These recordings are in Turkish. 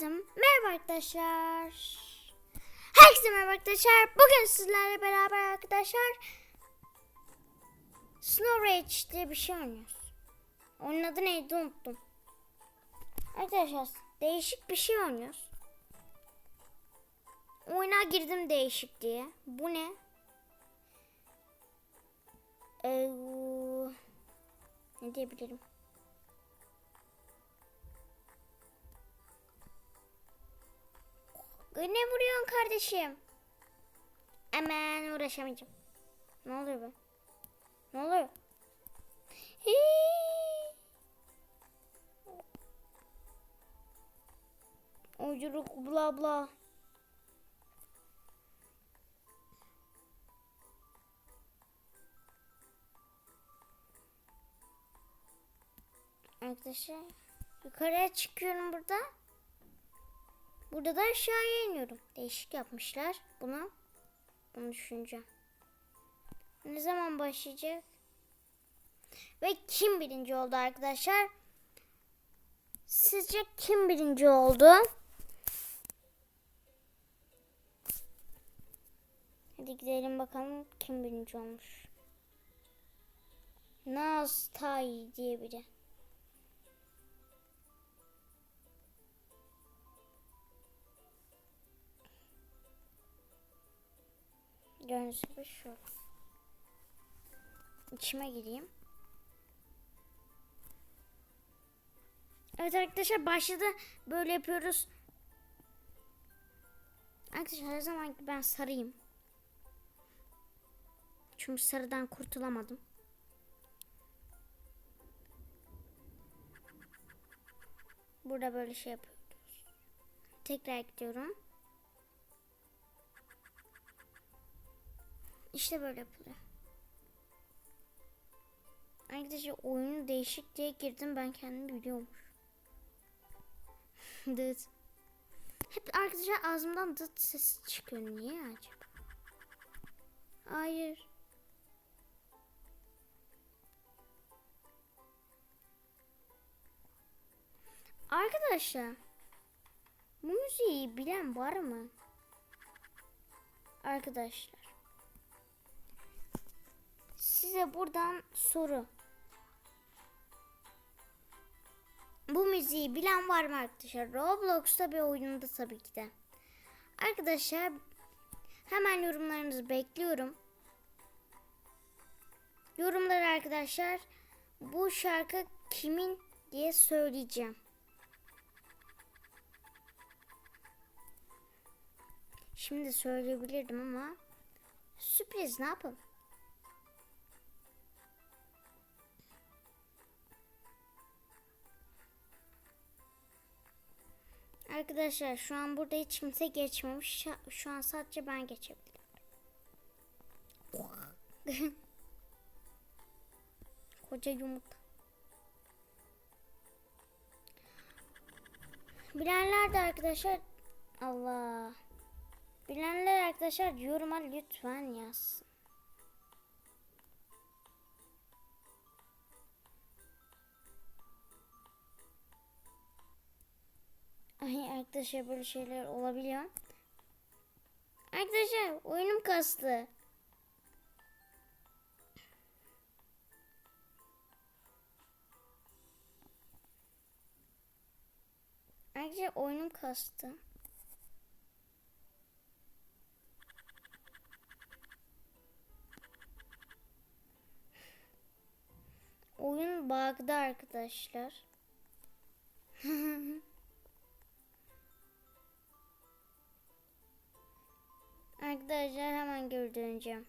Herkese merhaba arkadaşlar. Herkese merhaba arkadaşlar. Bugün sizlerle beraber arkadaşlar Snow Rage diye bir şey oynuyoruz. Onun adı neydi unuttum. Arkadaşlar değişik bir şey oynuyoruz. Oyuna girdim değişik diye. Bu ne? Ee, ne diyebilirim? Ne vuruyorsun kardeşim? Hemen uğraşamayacağım. Ne oluyor be? Ne oluyor? Hii. Oyculuk bla bla. Arkadaşlar yukarıya çıkıyorum burada. Burada da aşağıya iniyorum. Değişik yapmışlar bunu. Bunu düşüneceğim. Ne zaman başlayacak? Ve kim birinci oldu arkadaşlar? Sizce kim birinci oldu? Hadi gidelim bakalım kim birinci olmuş. Naz Tay diye biri. Gibi şu. İçime gireyim. Evet arkadaşlar başladı. Böyle yapıyoruz. Arkadaşlar her zaman ben sarayım. Çünkü sarıdan kurtulamadım. Burada böyle şey yapıyoruz. Tekrar gidiyorum. İşte böyle yapılıyor. Arkadaşlar oyunu değişik diye girdim ben kendim biliyormuş. dıt. Hep arkadaşlar ağzımdan dıt sesi çıkıyor. Niye acaba? Hayır. Arkadaşlar müziği bilen var mı? Arkadaşlar size buradan soru. Bu müziği bilen var mı arkadaşlar? Roblox'ta bir oyununda tabii ki de. Arkadaşlar hemen yorumlarınızı bekliyorum. Yorumları arkadaşlar bu şarkı kimin diye söyleyeceğim. Şimdi söyleyebilirdim ama sürpriz ne yapalım? Arkadaşlar şu an burada hiç kimse geçmemiş. Şu- an sadece ben geçebilirim. Koca yumurta. Bilenler de arkadaşlar Allah. Bilenler arkadaşlar yoruma lütfen yazsın. Ay arkadaşlar böyle şeyler olabiliyor. Arkadaşlar oyunum kastı. Arkadaşlar oyunum kastı. Oyun bug'da arkadaşlar. Arkadaşlar hemen geri döneceğim.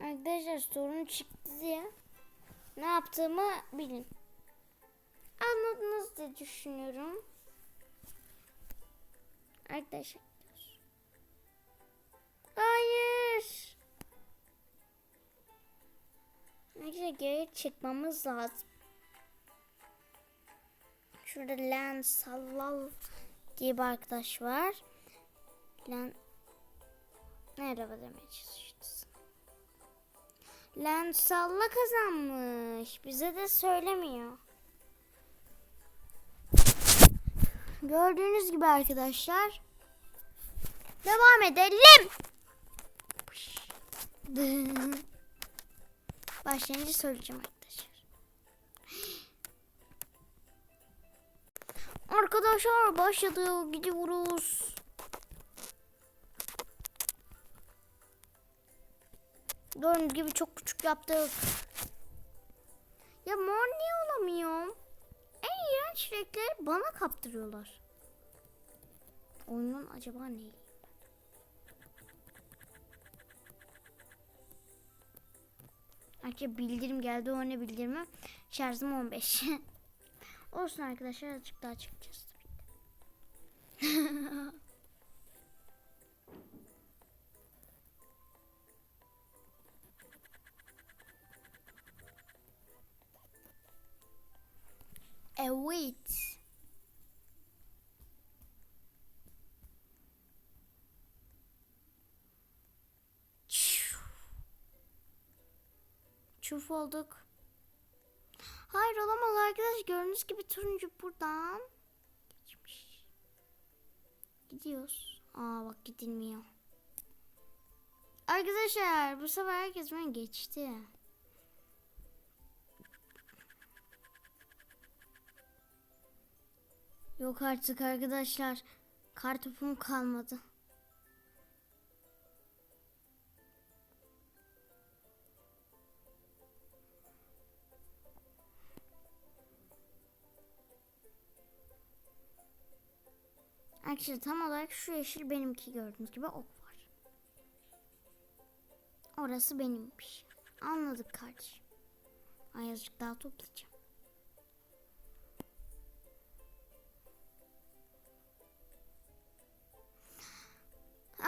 Arkadaşlar sorun çıktı diye ne yaptığımı bilin. Anladınız diye düşünüyorum. Arkadaşlar. Hayır. Arkadaşlar geri çıkmamız lazım. Şurada Lens Sallal diye bir arkadaş var. Lan merhaba demeye çalışıyoruz. Lan salla kazanmış. Bize de söylemiyor. Gördüğünüz gibi arkadaşlar. Devam edelim. Başlayınca söyleyeceğim arkadaşlar. Arkadaşlar başladı. Gidiyoruz. Gördüğünüz gibi çok küçük yaptık. Ya mor niye olamıyorum? En iğrenç renkleri bana kaptırıyorlar. Oyunun acaba neyi? Arkadaşlar bildirim geldi. O ne bildirimi? Şarjım 15. Olsun arkadaşlar azıcık daha çıkacağız. Evet. Çuf olduk. Hayır olamaz arkadaş. Gördüğünüz gibi turuncu buradan geçmiş. Gidiyoruz. Aa bak gidilmiyor. Arkadaşlar bu sefer herkes beni geçti. Yok artık arkadaşlar. Kartopum kalmadı. Arkadaşlar tam olarak şu yeşil benimki gördüğünüz gibi ok var. Orası benimmiş. Anladık kardeşim. Ay daha toplayacağım.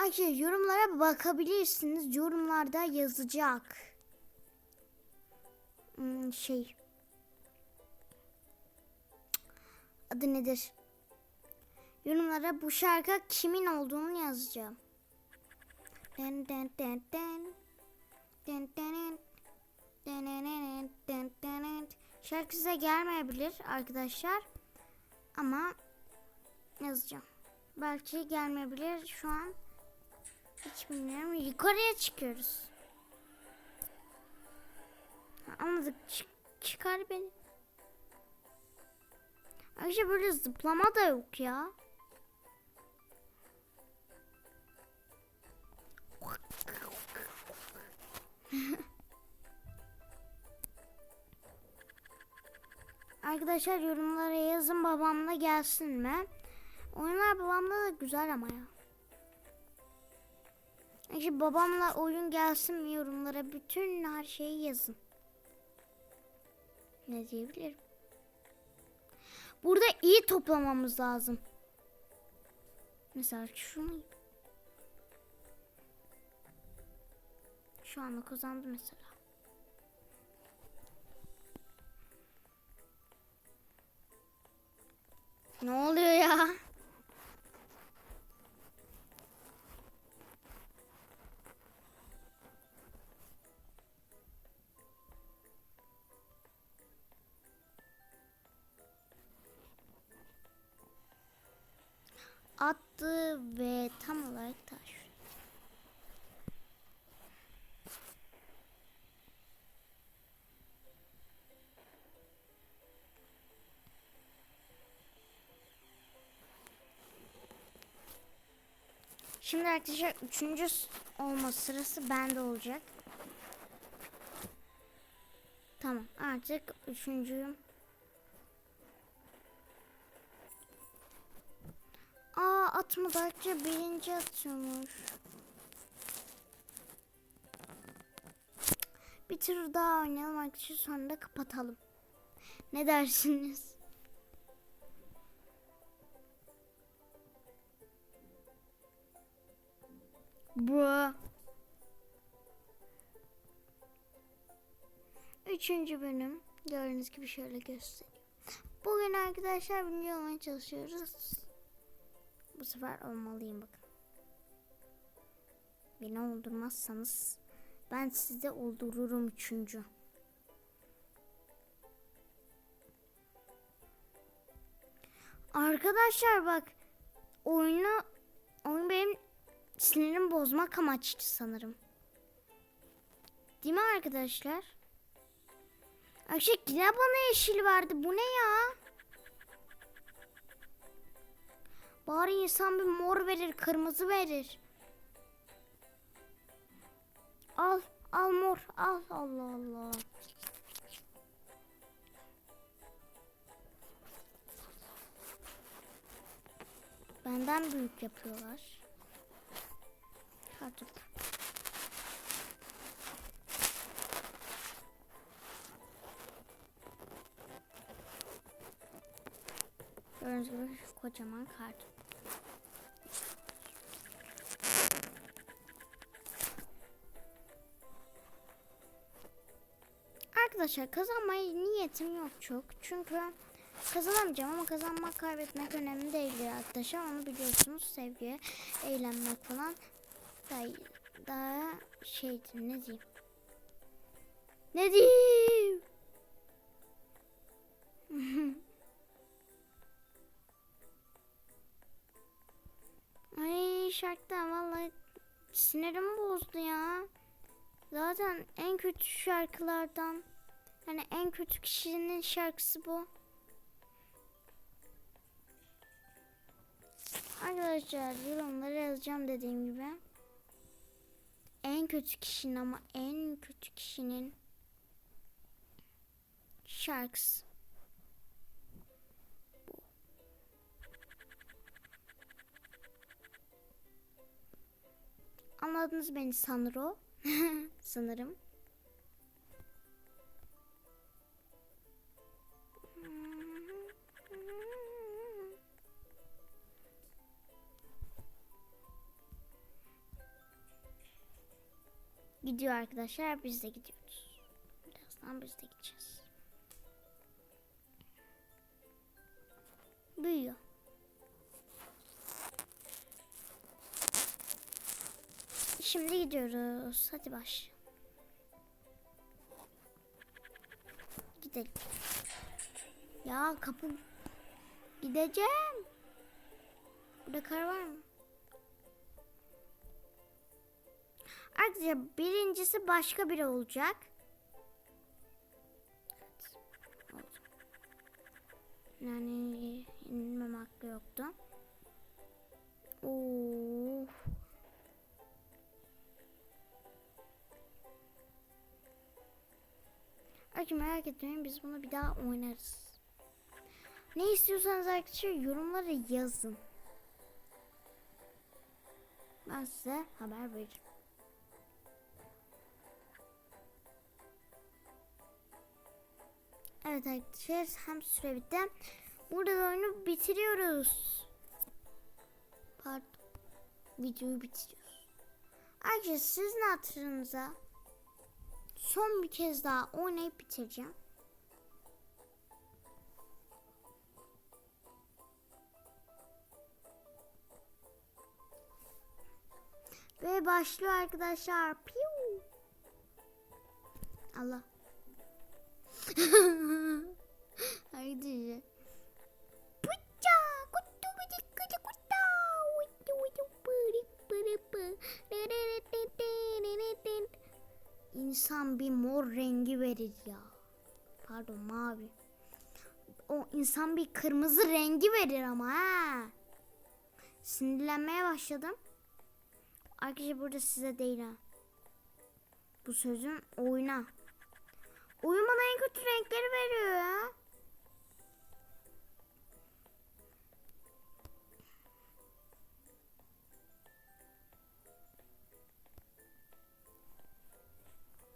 Arkadaşlar yorumlara bakabilirsiniz. Yorumlarda yazacak. Hmm, şey. Adı nedir? Yorumlara bu şarkı kimin olduğunu yazacağım. Den den den. Den den den den den den. Şarkı size gelmeyebilir arkadaşlar. Ama yazacağım. Belki gelmeyebilir şu an. Hiç bilmiyorum. Yukarıya çıkıyoruz. Anladık. Çık- çıkar beni. Ayrıca böyle zıplama da yok ya. Arkadaşlar yorumlara yazın babamla gelsin mi? Oyunlar babamla da güzel ama ya. İşte babamla oyun gelsin yorumlara bütün her şeyi yazın. Ne diyebilirim? Burada iyi toplamamız lazım. Mesela şunu. Şu anda kazandı mesela. Ne oluyor ya? Attı ve tam olarak taş. Şimdi arkadaşlar üçüncü olma sırası bende olacak. Tamam artık üçüncüyüm. Aa atmadı arkadaşlar birinci atıyormuş. Bir tur daha oynayalım arkadaşlar sonra da kapatalım. Ne dersiniz? Bro. Üçüncü bölüm. Gördüğünüz gibi şöyle göstereyim. Bugün arkadaşlar birinci olmaya çalışıyoruz. Bu sefer olmalıyım bakın. Beni oldurmazsanız ben sizi oldururum üçüncü. Arkadaşlar bak oyunu oyun benim sinirimi bozmak amaçlı sanırım. Değil mi arkadaşlar? Ayşe yine bana yeşil verdi. Bu ne ya? Bari insan bir mor verir, kırmızı verir. Al, al mor, al. Allah Allah. Benden büyük yapıyorlar. Artık. Gördüğünüz gibi kocaman kart. Arkadaşlar kazanmaya niyetim yok çok. Çünkü kazanamayacağım ama kazanmak kaybetmek önemli değildir arkadaşlar. Onu biliyorsunuz sevgiye, eğlenmek falan daha, daha şeydir ne diyeyim. Ne diyeyim? Ay şarkıdan vallahi sinirim bozdu ya. Zaten en kötü şarkılardan yani en kötü kişinin şarkısı bu. Arkadaşlar yorumlara yazacağım dediğim gibi. En kötü kişinin ama en kötü kişinin şarkısı. Anladınız beni sanırım. Sanırım. Gidiyor arkadaşlar. Biz de gidiyoruz. Birazdan biz de gideceğiz. Büyüyor. Şimdi gidiyoruz. Hadi baş. Gidelim. Ya kapı gideceğim. Burada kar var mı? Arkadaşlar birincisi başka biri olacak. Yani inmem hakkı yoktu. Oo. Arkadaşlar merak etmeyin biz bunu bir daha oynarız. Ne istiyorsanız arkadaşlar yorumlara yazın. Ben size haber veririm. Evet arkadaşlar hem süre bitti. Burada da oyunu bitiriyoruz. Pardon. Videoyu bitiriyoruz. Arkadaşlar sizin hatırınıza son bir kez daha oynayıp bitireceğim. Ve başlıyor arkadaşlar. Piu. Allah. Haydi. Puça, kutu bidi kutu kuta. Witu witu puri puri puri. İnsan bir mor rengi verir ya. Pardon mavi. O insan bir kırmızı rengi verir ama ha. Sinirlenmeye başladım. Arkadaşlar burada size değil ha. Bu sözün oyuna. Oyun bana en kötü renkleri veriyor ya.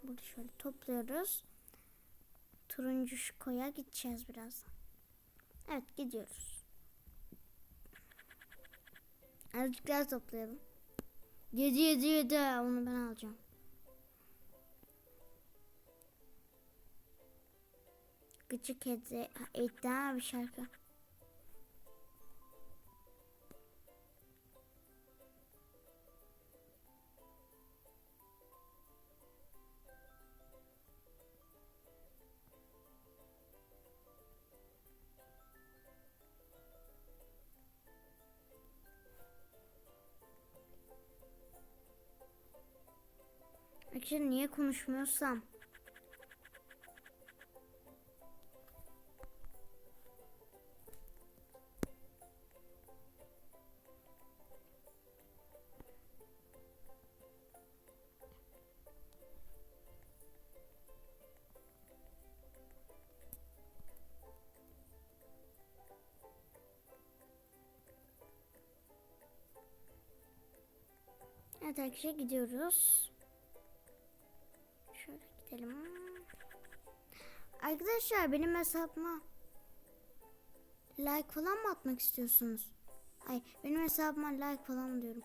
Burada şöyle topluyoruz. Turuncu şu koya gideceğiz birazdan. Evet gidiyoruz. Azıcık daha toplayalım. Yedi yedi yedi. Onu ben alacağım. Küçük kedi iddia bir şarkı. Akşam niye konuşmuyorsam? Evet arkadaşlar gidiyoruz. Şöyle gidelim. Arkadaşlar benim hesabıma like falan mı atmak istiyorsunuz? Ay benim hesabıma like falan diyorum.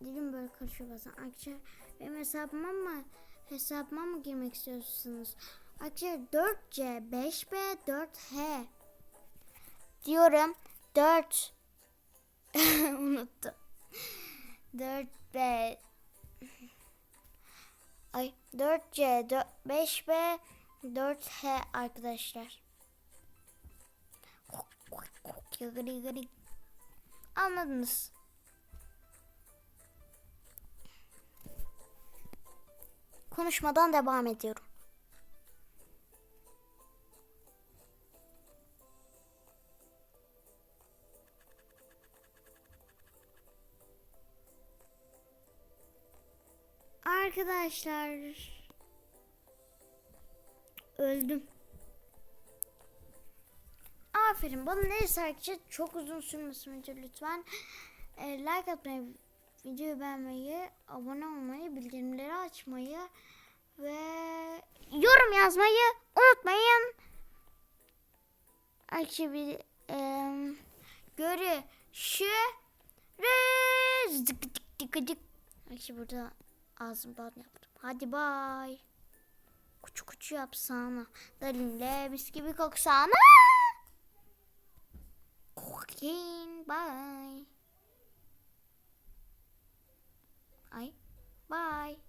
Dilim böyle karışıyor bazen. Arkadaşlar benim hesabıma mı hesabıma mı girmek istiyorsunuz? Arkadaşlar 4C, 5B, 4H diyorum. 4 unuttum. 4B Ay 4C 4, 5B 4H arkadaşlar. Gıgırı gıgırı. Anladınız. Konuşmadan devam ediyorum. Arkadaşlar öldüm. Aferin bana neyse arkadaşlar çok uzun sürmesin lütfen. E, like atmayı, videoyu beğenmeyi, abone olmayı, bildirimleri açmayı ve yorum yazmayı unutmayın. Arkadaşlar bir e, görüşürüz. Arkadaşlar burada ağzımdan yaptım. Hadi bay. Kuçu kuçu yapsana. Dalinle mis gibi koksana. Kokin bay. Ay bay.